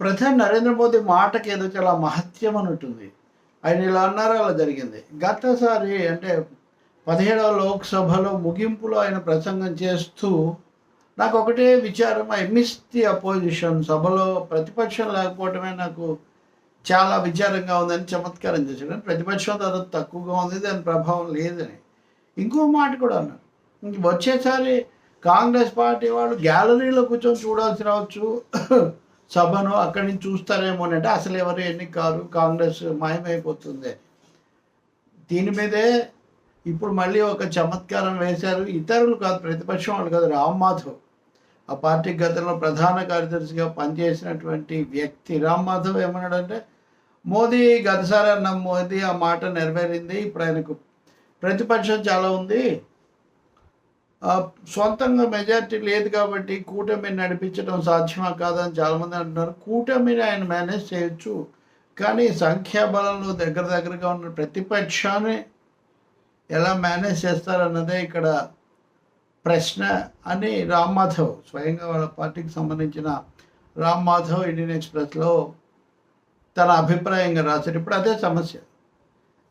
ప్రధాని నరేంద్ర మోదీ మాటకి ఏదో చాలా మహత్యం అని ఉంటుంది. ఆయన ఇలా అన్నారు అలా జరిగింది. గతసారి అంటే పదిహేడవ లోక్సభలో ముగింపులో ఆయన ప్రసంగం చేస్తూ నాకు ఒకటే విచారం ఐ మిస్ ది అపోజిషన్. సభలో ప్రతిపక్షం లేకపోవటమే నాకు చాలా విచారంగా ఉందని చమత్కారం చేశాడు. ప్రతిపక్షం తర్వాత తక్కువగా ఉంది దాని ప్రభావం లేదని. ఇంకో మాట కూడా అన్నారు ఇంక వచ్చేసారి కాంగ్రెస్ పార్టీ వాళ్ళు గ్యాలరీలో కూర్చొని చూడాల్సి రావచ్చు. సభను అక్కడి నుంచి చూస్తారేమో అని అంటే అసలు ఎవరు ఎన్ని కారు? కాంగ్రెస్ మాయమైపోతుంది. దీని మీదే ఇప్పుడు మళ్ళీ ఒక చమత్కారం వేశారు. ఇతరులు కాదు ప్రతిపక్షం వాళ్ళు కాదు రామ్ మాధవ్. ఆ పార్టీ గతంలో ప్రధాన కార్యదర్శిగా పనిచేసినటువంటి వ్యక్తి రామ్ మాధవ్ ఏమన్నాడంటే మోదీ గతసారి అన్న మోదీ ఆ మాట నెరవేరింది. ఇప్పుడు ఆయనకు ప్రతిపక్షం చాలా ఉంది. సొంతంగా మెజారిటీ లేదు కాబట్టి కూటమిని నడిపించడం సాధ్యమా కాదని చాలామంది అంటున్నారు. కూటమిని ఆయన మేనేజ్ చేయొచ్చు కానీ సంఖ్యాబలంలో దగ్గర దగ్గరగా ఉన్న ప్రతిపక్షాన్ని ఎలా మేనేజ్ చేస్తారన్నదే ఇక్కడ ప్రశ్న అని రామ్ మాధవ్ స్వయంగా వాళ్ళ పార్టీకి సంబంధించిన రామ్ మాధవ్ ఇండియన్ ఎక్స్ప్రెస్లో తన అభిప్రాయంగా రాశారు. ఇప్పుడు అదే సమస్య.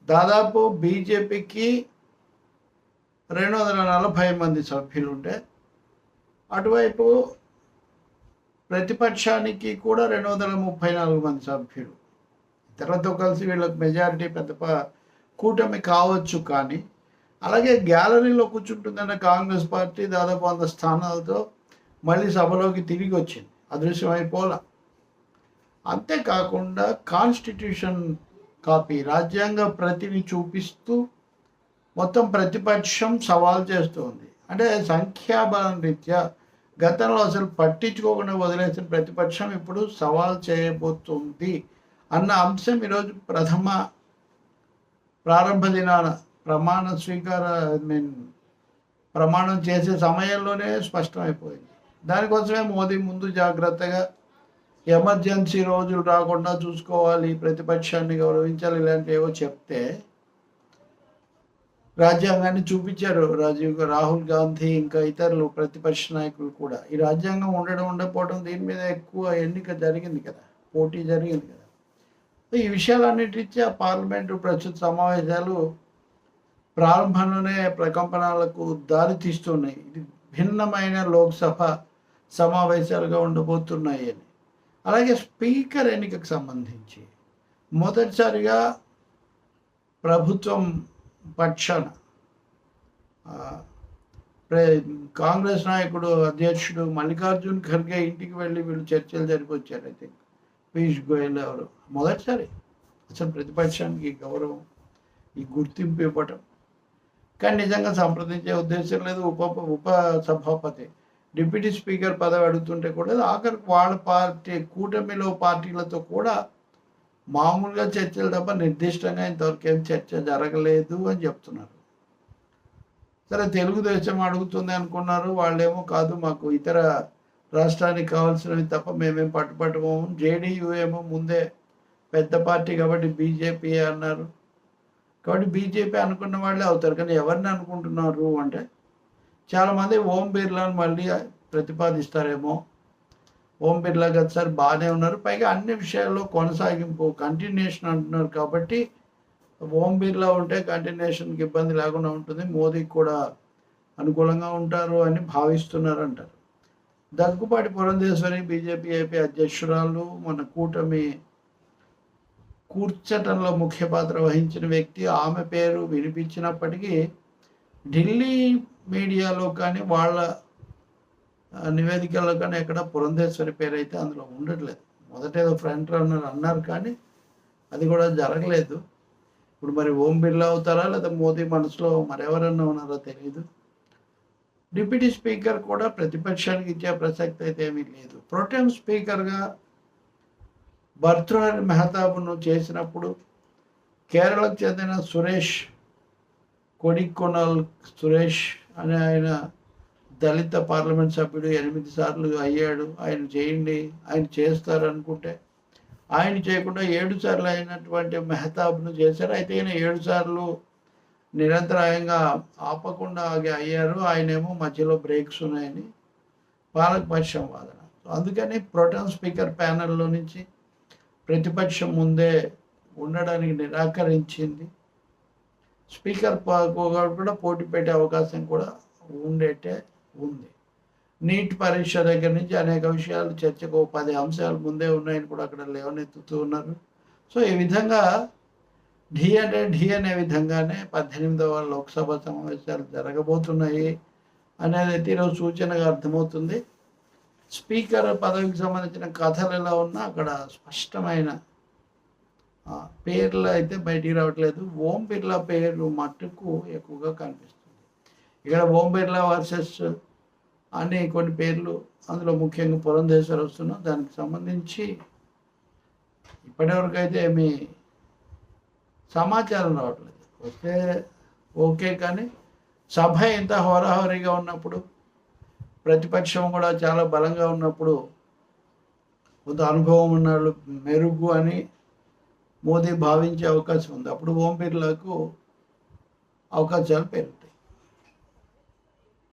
దాదాపు బీజేపీకి రెండు వందల నలభై మంది సభ్యులుంటే అటువైపు ప్రతిపక్షానికి కూడా రెండు వందల ముప్పై నాలుగు మంది సభ్యులు. ఇతరులతో కలిసి వీళ్ళకి మెజారిటీ పెద్ద ప- కూటమి కావచ్చు కానీ అలాగే గ్యాలరీలో కూర్చుంటుందన్న కాంగ్రెస్ పార్టీ దాదాపు వంద స్థానాలతో మళ్ళీ సభలోకి తిరిగి వచ్చింది అదృశ్యం అయిపోలా అంతేకాకుండా కాన్స్టిట్యూషన్ కాపీ రాజ్యాంగ ప్రతిని చూపిస్తూ మొత్తం ప్రతిపక్షం సవాల్ చేస్తుంది. అంటే సంఖ్యాబలం రీత్యా గతంలో అసలు పట్టించుకోకుండా వదిలేసిన ప్రతిపక్షం ఇప్పుడు సవాల్ చేయబోతుంది అన్న అంశం ఈరోజు ప్రథమ ప్రారంభ దినాన ప్రమాణ స్వీకార ఐ మీన్ ప్రమాణం చేసే సమయంలోనే స్పష్టమైపోయింది. దానికోసమే మోదీ ముందు జాగ్రత్తగా ఎమర్జెన్సీ రోజులు రాకుండా చూసుకోవాలి ప్రతిపక్షాన్ని గౌరవించాలి ఇలాంటివి ఏవో చెప్తే రాజ్యాంగాన్ని చూపించారు. రాజీవ్ రాహుల్ గాంధీ ఇంకా ఇతరులు ప్రతిపక్ష నాయకులు కూడా. ఈ రాజ్యాంగం ఉండడం ఉండకపోవడం దీని మీద ఎక్కువ ఎన్నిక జరిగింది కదా. పోటీ జరిగింది కదా. ఈ విషయాలన్నిటిచ్చే పార్లమెంటు ప్రస్తుత సమావేశాలు ప్రారంభంలోనే ప్రకంపనలకు దారి తీస్తున్నాయి. ఇది భిన్నమైన లోక్సభ సమావేశాలుగా ఉండబోతున్నాయి అని. అలాగే స్పీకర్ ఎన్నికకు సంబంధించి మొదటిసారిగా ప్రభుత్వం పక్షాన. కాంగ్రెస్ నాయకుడు అధ్యక్షుడు మల్లికార్జున్ ఖర్గే ఇంటికి వెళ్ళి వీళ్ళు చర్చలు జరిపొచ్చారు ఐ థింక్ పీయూష్ గోయల్ ఎవరు? మొదటిసారి. అసలు ప్రతిపక్షానికి ఈ గౌరవం ఈ గుర్తింపు ఇవ్వటం. కానీ నిజంగా సంప్రదించే ఉద్దేశం లేదు. ఉప ఉప సభాపతి డిప్యూటీ స్పీకర్ పదవి అడుగుతుంటే కూడా ఆఖరికి వాళ్ళ పార్టీ కూటమిలో పార్టీలతో కూడా మామూలుగా చర్చలు తప్ప నిర్దిష్టంగా ఇంతవరకు ఏం చర్చ జరగలేదు అని చెప్తున్నారు. సరే తెలుగుదేశం అడుగుతుంది అనుకున్నారు. వాళ్ళేమో కాదు మాకు ఇతర రాష్ట్రానికి కావాల్సినవి తప్ప మేమేం పట్టుపట్టము జేడీయూ ఏమో ముందే పెద్ద పార్టీ కాబట్టి బీజేపీ అన్నారు. కాబట్టి బీజేపీ అనుకున్న వాళ్ళే అవుతారు. కానీ ఎవరిని అనుకుంటున్నారు అంటే చాలామంది ఓం బిర్లాని మళ్ళీ ప్రతిపాదిస్తారేమో. ఓం బిర్లా గత సార్ బాగానే ఉన్నారు. పైగా అన్ని విషయాల్లో కొనసాగింపు కంటిన్యూషన్ అంటున్నారు కాబట్టి ఓం బిర్లా ఉంటే కంటిన్యూషన్కి ఇబ్బంది లేకుండా ఉంటుంది. మోదీకి కూడా అనుకూలంగా ఉంటారు అని భావిస్తున్నారు అంటారు దగ్గుపాటి పురంధేశ్వరి బీజేపీ ఏపీ అధ్యక్షురాలు మన కూటమి కూర్చటంలో ముఖ్య పాత్ర వహించిన వ్యక్తి. ఆమె పేరు వినిపించినప్పటికీ ఢిల్లీ మీడియాలో కానీ వాళ్ళ నివేదికల్లో కానీ ఎక్కడ పురంధేశ్వరి పేరు అయితే అందులో ఉండట్లేదు. మొదట ఏదో ఫ్రంట్ రన్నర్ అన్నారు కానీ అది కూడా జరగలేదు. ఇప్పుడు మరి ఓం బిర్లా అవుతారా లేదా మోదీ మనసులో మరెవరన్నా ఉన్నారో తెలియదు డిప్యూటీ స్పీకర్ కూడా ప్రతిపక్షానికి ఇచ్చే ప్రసక్తి అయితే ఏమీ లేదు. ప్రొటెం స్పీకర్గా భర్తృహరి మెహతాబ్ను చేసినప్పుడు కేరళకు చెందిన సురేష్ కొడికొనల్ సురేష్ అనే ఆయన దళిత పార్లమెంట్ సభ్యుడు ఎనిమిది సార్లు అయ్యాడు. ఆయన చేయండి ఆయన చేస్తారు అనుకుంటే ఆయన చేయకుండా ఏడు సార్లు అయినటువంటి మెహతాబ్ను చేశారు. అయితే ఈయన ఏడు సార్లు నిరంతరాయంగా ఆపకుండా ఆగి అయ్యారు. ఆయనేమో మధ్యలో బ్రేక్స్ ఉన్నాయని. పాలకపక్షం వాదన. సో అందుకని ప్రోటాన్ స్పీకర్ ప్యానెల్లో నుంచి ప్రతిపక్షం ముందే ఉండడానికి నిరాకరించింది. స్పీకర్ కూడా పోటీ పెట్టే అవకాశం కూడా ఉండేటే. ఉంది. నీట్ పరీక్ష దగ్గర నుంచి అనేక విషయాలు చర్చకు పది అంశాలు ముందే ఉన్నాయని కూడా అక్కడ లేవనెత్తుతూ ఉన్నారు. సో ఈ విధంగా ఢీ అంటే ఢీ అనే విధంగానే పద్దెనిమిదవ లోక్సభ సమావేశాలు జరగబోతున్నాయి అనేది అయితే ఈరోజు సూచనగా అర్థమవుతుంది. స్పీకర్ పదవికి సంబంధించిన కథలు ఎలా ఉన్నా అక్కడ స్పష్టమైన పేర్లు అయితే బయటికి రావట్లేదు. ఓం బిర్లా పేరు మట్టుకు ఎక్కువగా కనిపిస్తుంది. ఇక్కడ ఓం బిర్లా వర్సెస్ అని కొన్ని పేర్లు అందులో ముఖ్యంగా పురంధేశ్వర్ వస్తున్నాం దానికి సంబంధించి ఇప్పటివరకైతే మీ సమాచారం రావట్లేదు. వస్తే ఓకే కానీ సభ ఇంత హోరాహోరీగా ఉన్నప్పుడు ప్రతిపక్షం కూడా చాలా బలంగా ఉన్నప్పుడు కొంత అనుభవం ఉన్నాళ్ళు మెరుగు అని మోదీ భావించే అవకాశం ఉంది. అప్పుడు ఓం బిర్లాకు అవకాశాలు పెరుగుతాయి.